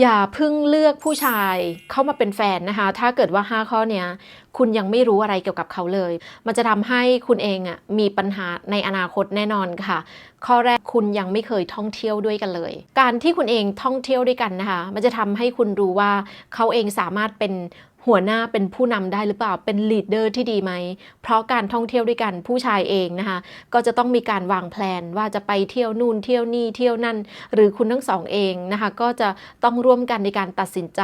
อย่าเพิ่งเลือกผู้ชายเข้ามาเป็นแฟนนะคะ ถ้าเกิดว่า 5 ข้อเนี้ยคุณยังไม่รู้อะไรเกี่ยวกับเขาเลย มันจะทำให้คุณเองอะมีปัญหาในอนาคตแน่นอนค่ะ ข้อแรกคุณยังไม่เคยท่องเที่ยวด้วยกันเลย การที่คุณเองท่องเที่ยวด้วยกันนะคะ มันจะทำให้คุณรู้ว่าเขาเองสามารถเป็น หัวหน้าเป็นผู้นำได้หรือเปล่าเป็นลีดเดอร์ที่ดีไหม เพราะการท่องเที่ยวด้วยกันผู้ชายเองนะคะ ก็จะต้องมีการวางแผนว่าจะไปเที่ยวนู่นเที่ยวนี่เที่ยวนั่น หรือคุณทั้งสองเองนะคะ ก็จะต้องร่วมกันในการตัดสินใจ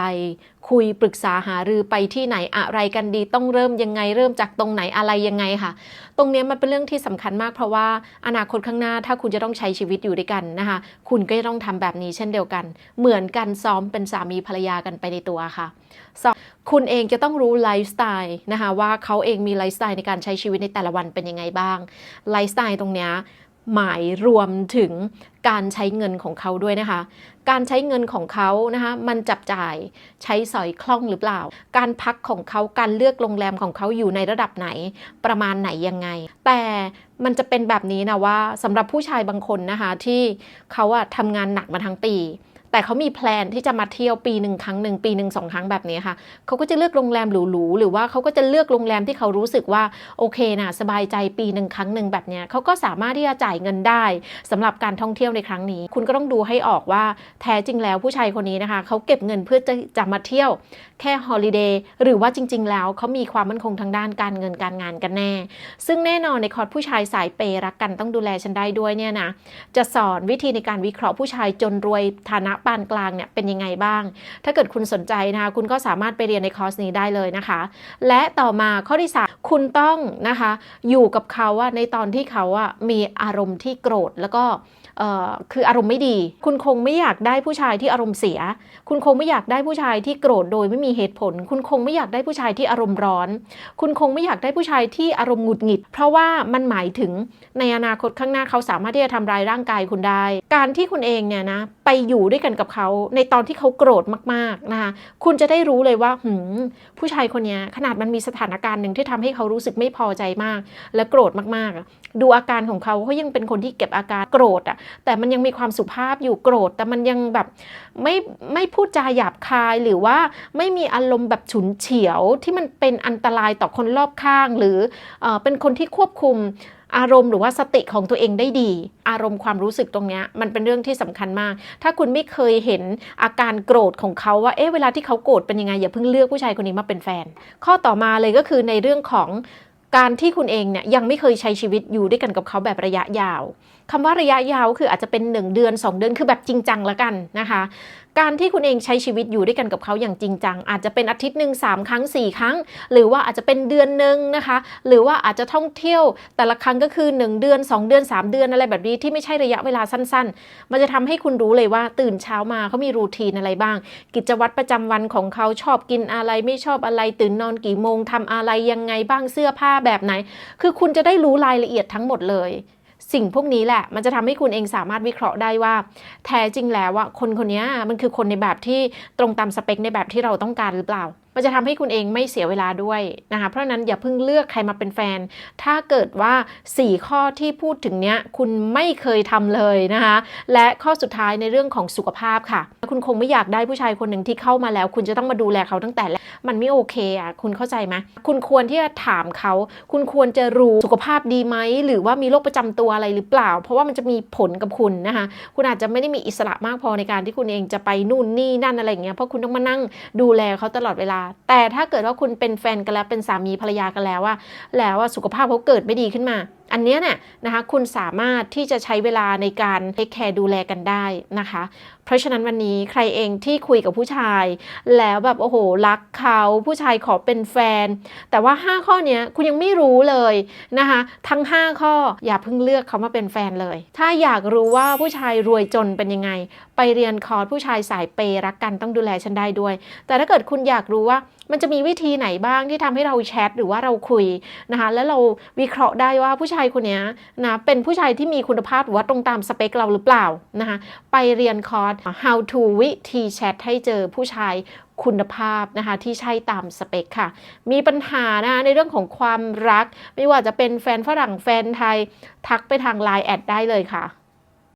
คุยปรึกษาหารือไปที่ไหนอะไรกันดีต้องเริ่มยังไง เริ่มจากตรงไหนอะไรยังไงค่ะ ตรงนี้มันเป็นเรื่องที่สำคัญมากเพราะว่าอนาคตข้างหน้าถ้าคุณจะต้องใช้ชีวิตอยู่ด้วยกันนะคะ คุณก็จะต้องทำแบบนี้เช่นเดียวกัน เหมือนกันซ้อมเป็นสามีภรรยากันไปในตัวค่ะสองคุณเองจะต้องรู้ไลฟ์สไตล์นะคะว่าเขาเองมีไลฟ์สไตล์ในการใช้ชีวิตในแต่ละวันเป็นยังไงบ้าง ไลฟ์สไตล์ตรงเนี้ยหมายรวมถึงการใช้เงินของเขาด้วยนะคะ การใช้เงินของเขานะคะมันจับจ่ายใช้สอยคล่องหรือเปล่า การพักของเขาการเลือกโรงแรมของเขาอยู่ในระดับไหนประมาณไหนยังไง แต่มันจะเป็นแบบนี้นะว่าสำหรับผู้ชายบางคนนะคะที่เขาอะทำงานหนักมาทั้งปี แต่เขามีแพลนที่จะมาเที่ยวปีหนึ่งครั้งหนึ่งปีหนึ่งสองครั้งแบบนี้ค่ะเขาก็จะเลือกโรงแรมหรูๆหรือว่าเขาก็จะเลือกโรงแรมที่เขารู้สึกว่าโอเคนะสบายใจปีหนึ่งครั้งหนึ่งแบบนี้เขาก็สามารถที่จะจ่ายเงินได้สำหรับการท่องเที่ยวในครั้งนี้ คุณก็ต้องดูให้ออกว่าแท้จริงแล้วผู้ชายคนนี้นะคะเขาเก็บเงินเพื่อจะจะมาเที่ยวแค่ฮอลิเดย์หรือว่าจริง ๆ แล้วเขามีความมั่นคงทางด้านการเงินการงานกันแน่ ซึ่งแน่นอนในคอร์สผู้ชายสายเปย์รักกันต้องดูแลฉันได้ด้วยเนี่ยนะจะสอนวิธีในการวิเคราะห์ผู้ชายจนรวยฐานะปานกลางเนี่ยเป็นยังไงบ้าง ถ้าเกิดคุณสนใจนะคะคุณก็สามารถไปเรียนในคอร์สนี้ได้เลยนะคะ และต่อมาข้อที่สามคุณต้องนะคะอยู่กับเขาอะในตอนที่เขาอะมีอารมณ์ที่โกรธแล้วก็เอ่อคืออารมณ์ไม่ดี คุณคงไม่อยากได้ผู้ชายที่อารมณ์เสีย คุณคงไม่อยากได้ผู้ชายที่โกรธโดยไม่มีีเหตุผล คุณคงไม่อยากได้ผู้ชายที่อารมณ์ร้อน คุณคงไม่อยากได้ผู้ชายที่อารมณ์หงุดหงิด เพราะว่ามันหมายถึงในอนาคตข้างหน้าเขาสามารถที่จะทำร้ายร่างกายคุณได้ การที่คุณเองเนี่ยนะไปอยู่ด้วยกันกับเขาในตอนที่เขาโกรธมากๆนะคะคุณจะได้รู้เลยว่าหืมผู้ชายคนนี้ขนาดมันมีสถานการณ์หนึ่งที่ทำให้เขารู้สึกไม่พอใจมาก และโกรธมากๆ ดูอาการของเขาเขายังเป็นคนที่เก็บอาการโกรธอะแต่มันยังมีความสุภาพอยู่โกรธ แต่มันยังแบบไม่ไม่พูดจาหยาบคายหรือว่าไม่มีอารมณ์แบบฉุนเฉียวที่มันเป็นอันตรายต่อคนรอบข้าง หรือเอเป็นคนที่ควบคุม อารมณ์หรือว่าสติของตัวเองได้ดี อารมณ์ความรู้สึกตรงนี้มันเป็นเรื่องที่สำคัญมาก ถ้าคุณไม่เคยเห็นอาการโกรธของเขาว่าเอ๊ะเวลาที่เขาโกรธเป็นยังไงอย่าเพิ่งเลือกผู้ชายคนนี้มาเป็นแฟน ข้อต่อมาเลยก็คือในเรื่องของการที่คุณเองเนี่ยยังไม่เคยใช้ชีวิตอยู่ด้วยกันกับเขาแบบระยะยาวคำว่าระยะยาวคืออาจจะเป็น 1 เดือน 2 เดือนคือแบบจริงจังละกันนะคะ การที่คุณเองใช้ชีวิตอยู่ด้วยกันกับเขาอย่างจริงจัง อาจจะเป็นอาทิตย์หนึ่งสามครั้ง 4 ครั้ง หรือว่าอาจจะเป็นเดือนหนึ่งนะคะ หรือว่าอาจจะท่องเที่ยวแต่ละครั้งก็คือ 1 เดือน 2 เดือน 3 เดือนอะไรแบบนี้ที่ไม่ใช่ระยะเวลาสั้น ๆ มันจะทำให้คุณรู้เลยว่าตื่นเช้ามาเขามีรูทีนอะไรบ้าง กิจวัตรประจำวันของเขาชอบกินอะไรไม่ชอบอะไรตื่นนอนกี่โมงทำอะไรยังไงบ้างเสื้อผ้าแบบไหน คือคุณจะได้รู้รายละเอียดทั้งหมดเลย สิ่งพวกนี้แหละ มันจะทำให้คุณเองสามารถวิเคราะห์ได้ว่า แท้จริงแล้วว่าคนคนนี้มันคือคนในแบบที่ตรงตามสเปคในแบบที่เราต้องการหรือเปล่า มันจะทำให้คุณเองไม่เสียเวลาด้วยนะคะเพราะนั้นอย่าเพิ่งเลือกใครมาเป็นแฟน ถ้าเกิดว่า 4 ข้อที่พูดถึงเนี้ยคุณไม่เคยทำเลยนะคะและข้อสุดท้ายในเรื่องของสุขภาพค่ะ คุณคงไม่อยากได้ผู้ชายคนหนึ่งที่เข้ามาแล้ว คุณจะต้องมาดูแลเขาตั้งแต่แรกมันไม่โอเคอะคุณเข้าใจไหมคุณควรที่จะถามเขา คุณควรจะรู้สุขภาพดีไหมหรือว่ามีโรคประจำตัวอะไรหรือเปล่า เพราะว่ามันจะมีผลกับคุณนะคะคุณอาจจะไม่ได้มีอิสระมากพอในการที่คุณเองจะไปนู่นนี่นั่นอะไรอย่างเงี้ยเพราะคุณต้องมานั่งดูแลเขาตลอดเวลาแต่ถ้าเกิดว่าคุณเป็นแฟนกันแล้วเป็นสามีภรรยากันแล้วว่าแล้วว่าสุขภาพเขาเกิดไม่ดีขึ้นมา อันนี้เนี่ยนะคะคุณสามารถที่จะใช้เวลาในการเทคแคร์ดูแลกันได้นะคะ เพราะฉะนั้นวันนี้ใครเองที่คุยกับผู้ชาย แล้วแบบโอ้โหรักเขาผู้ชายขอเป็นแฟน แต่ว่า 5 ข้อนี้คุณยังไม่รู้เลยนะคะทั้ง 5 ข้ออย่าเพิ่งเลือกเขามาเป็นแฟนเลย ถ้าอยากรู้ว่าผู้ชายรวยจนเป็นยังไง ไปเรียนคอร์สผู้ชายสายเปย์รักกันต้องดูแลฉันได้ด้วย แต่ถ้าเกิดคุณอยากรู้ว่ามันจะมีวิธีไหนบ้างที่ทำให้เราแชทหรือว่าเราคุยนะคะแล้วเราวิเคราะห์ได้ว่าผู้ชายายคนนี้นะเป็นผู้ชายที่มีคุณภาพหรือว่าตรงตามสเปคเราหรือเปล่านะคะไปเรียนคอร์ส how to วิธีแชทให้เจอผู้ชายคุณภาพนะคะที่ใช่ตามสเปคค่ะ มีปัญหานะในเรื่องของความรัก ไม่ว่าจะเป็นแฟนฝรั่งแฟนไทย ทักไปทางไลน์แอดได้เลยค่ะ